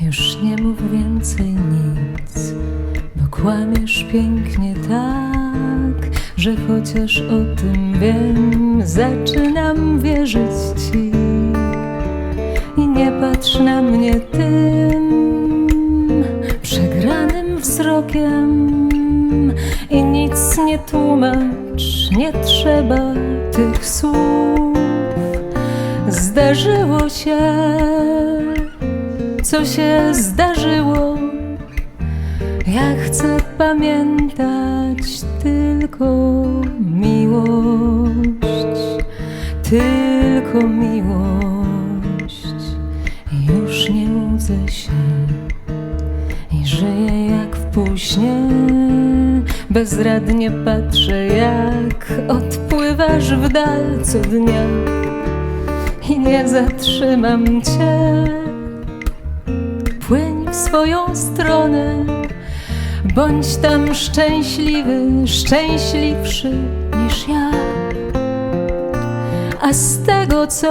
Już nie mów więcej nic, bo kłamiesz pięknie tak, że chociaż o tym wiem, zaczynam wierzyć ci. I nie patrz na mnie tym przegranym wzrokiem i nic nie tłumacz, nie trzeba tych słów. Zdarzyło się, co się zdarzyło. Ja chcę pamiętać tylko miłość, tylko miłość. Już nie łudzę się i żyję jak w późnie. Bezradnie patrzę, jak odpływasz w dal co dnia i nie zatrzymam cię. Płyń w swoją stronę, bądź tam szczęśliwy, szczęśliwszy niż ja. A z tego, co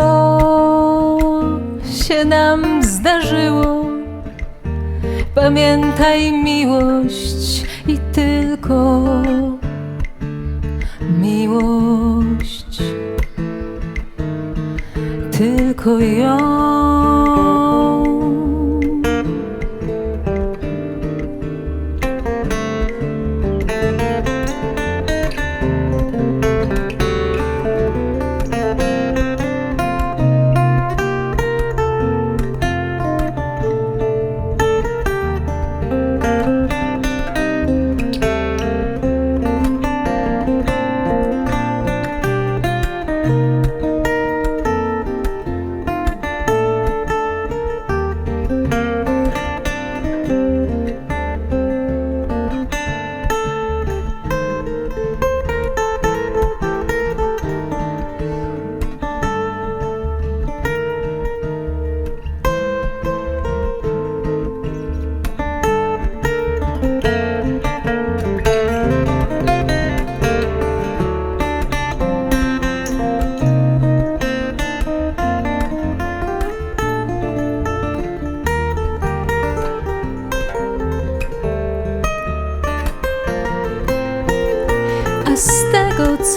się nam zdarzyło, pamiętaj miłość i tylko miłość tylko ją.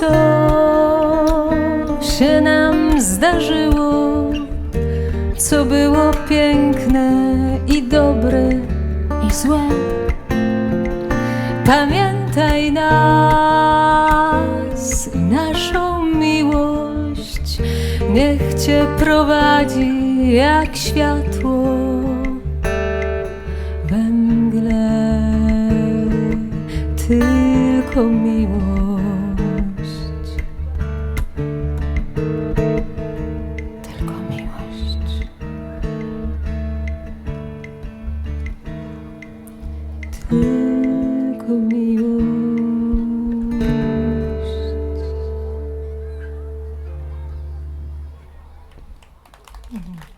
Co się nam zdarzyło, co było piękne i dobre i złe, pamiętaj nas i naszą miłość. Niech cię prowadzi jak światło we tylko miłość. miłość. Mhm.